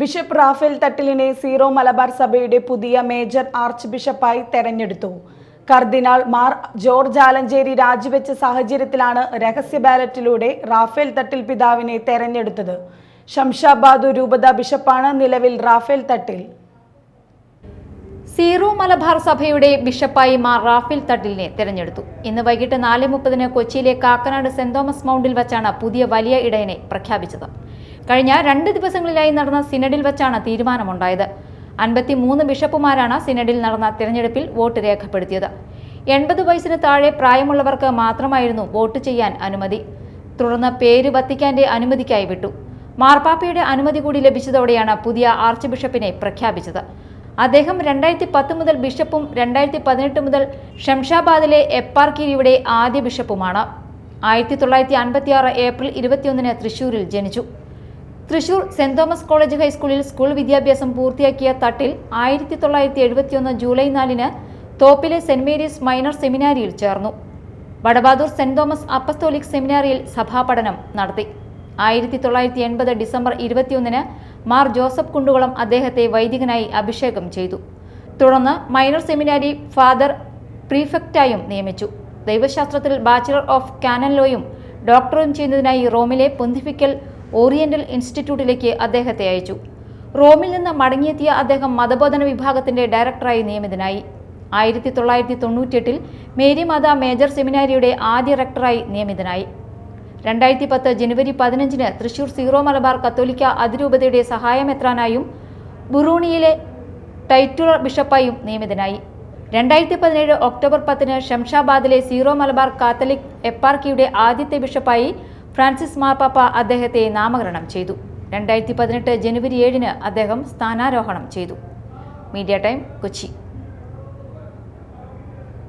Bishop Rafale തട്ടിലിനെ Syro Malabar സഭയുടെ പുതിയ മേജർ ആർച്ച് ബിഷപ്പായി തെരഞ്ഞെടുത്തു. കർദിനാൾ മാർ ജോർജ് ആലഞ്ചേരി രാജിവെച്ച സാഹചര്യത്തിലാണ് രഹസ്യ ബാലറ്റിലൂടെ റാഫേൽ തട്ടിൽ പിതാവിനെ തെരഞ്ഞെടുത്തത്. ശംഷാബാദ് രൂപത ബിഷപ്പാണ് നിലവിൽ റാഫേൽ തട്ടിൽ. സീറോ മലബാർ സഭയുടെ ബിഷപ്പായി മാർ റാഫേൽ തട്ടിലിനെ തെരഞ്ഞെടുത്തു. ഇന്ന് വൈകിട്ട് നാല് മുപ്പതിന് കൊച്ചിയിലെ കാക്കനാട് സെന്റ് തോമസ് മൗണ്ടിൽ വച്ചാണ് പുതിയ വലിയ ഇടയനെ പ്രഖ്യാപിച്ചത്. കഴിഞ്ഞ രണ്ട് ദിവസങ്ങളിലായി നടന്ന സിനഡിൽ വച്ചാണ് തീരുമാനമുണ്ടായത്. അൻപത്തി മൂന്ന് ബിഷപ്പുമാരാണ് സിനഡിൽ നടന്ന തിരഞ്ഞെടുപ്പിൽ വോട്ട് രേഖപ്പെടുത്തിയത്. എൺപത് വയസ്സിന് താഴെ പ്രായമുള്ളവർക്ക് മാത്രമായിരുന്നു വോട്ട് ചെയ്യാൻ അനുമതി. തുടർന്ന് പേര് വത്തിക്കാന്റെ അനുമതിക്കായി വിട്ടു. മാർപ്പാപ്പയുടെ അനുമതി കൂടി ലഭിച്ചതോടെയാണ് പുതിയ ആർച്ച് ബിഷപ്പിനെ പ്രഖ്യാപിച്ചത്. അദ്ദേഹം രണ്ടായിരത്തി പത്ത് മുതൽ ബിഷപ്പും രണ്ടായിരത്തി പതിനെട്ട് മുതൽ ഷംഷാബാദിലെ എപ്പാർക്കിരിയുടെ ആദ്യ ബിഷപ്പുമാണ്. ആയിരത്തി തൊള്ളായിരത്തി അൻപത്തി ആറ് ഏപ്രിൽ ഇരുപത്തിയൊന്നിന് തൃശൂരിൽ ജനിച്ചു. തൃശൂർ സെന്റ് തോമസ് കോളേജ് ഹൈസ്കൂളിൽ സ്കൂൾ വിദ്യാഭ്യാസം പൂർത്തിയാക്കിയ തട്ടിൽ ആയിരത്തി തൊള്ളായിരത്തി എഴുപത്തിയൊന്ന് ജൂലൈ നാലിന് തോപ്പിലെ സെന്റ് മേരീസ് മൈനർ സെമിനാരിയിൽ ചേർന്നു. വടബാദൂർ സെന്റ് തോമസ് അപ്പസ്തോലിക് സെമിനാരിയിൽ സഭാപഠനം നടത്തി. ആയിരത്തി തൊള്ളായിരത്തി എൺപത് ഡിസംബർ ഇരുപത്തിയൊന്നിന് മാർ ജോസഫ് കുണ്ടുകുളം അദ്ദേഹത്തെ വൈദികനായി അഭിഷേകം ചെയ്തു. തുടർന്ന് മൈനർ സെമിനാരി ഫാദർ പ്രീഫെക്റ്റായും നിയമിച്ചു. ദൈവശാസ്ത്രത്തിൽ ബാച്ചിലർ ഓഫ് കാനൻ ലോയും ഡോക്ടറും ചെയ്യുന്നതിനായി റോമിലെ പൊന്തിഫിക്കൽ ഓറിയന്റൽ ഇൻസ്റ്റിറ്റ്യൂട്ടിലേക്ക് അദ്ദേഹത്തെ അയച്ചു. റോമിൽ നിന്ന് മടങ്ങിയെത്തിയ അദ്ദേഹം മതബോധന വിഭാഗത്തിന്റെ ഡയറക്ടറായി നിയമിതനായി. ആയിരത്തി തൊള്ളായിരത്തി തൊണ്ണൂറ്റിയെട്ടിൽ മേരിമാത മേജർ സെമിനാരിയുടെ ആദ്യ റെക്ടറായി നിയമിതനായി. രണ്ടായിരത്തി പത്ത് ജനുവരി പതിനഞ്ചിന് തൃശൂർ സീറോ മലബാർ കത്തോലിക്ക അതിരൂപതയുടെ സഹായമെത്രാനായും ബുറൂണിയിലെ ടൈറ്റുറ ബിഷപ്പായും നിയമിതനായി. രണ്ടായിരത്തി പതിനേഴ് ഒക്ടോബർ പത്തിന് ഷംഷാബാദിലെ സീറോ മലബാർ കാത്തലിക് എപ്പാർക്കിയുടെ ആദ്യത്തെ ബിഷപ്പായി ഫ്രാൻസിസ് മാർപ്പാപ്പ അദ്ദേഹത്തെ നാമകരണം ചെയ്തു. രണ്ടായിരത്തി പതിനെട്ട് ജനുവരി ഏഴിന് അദ്ദേഹം സ്ഥാനാരോഹണം ചെയ്തു. Media time Kochi.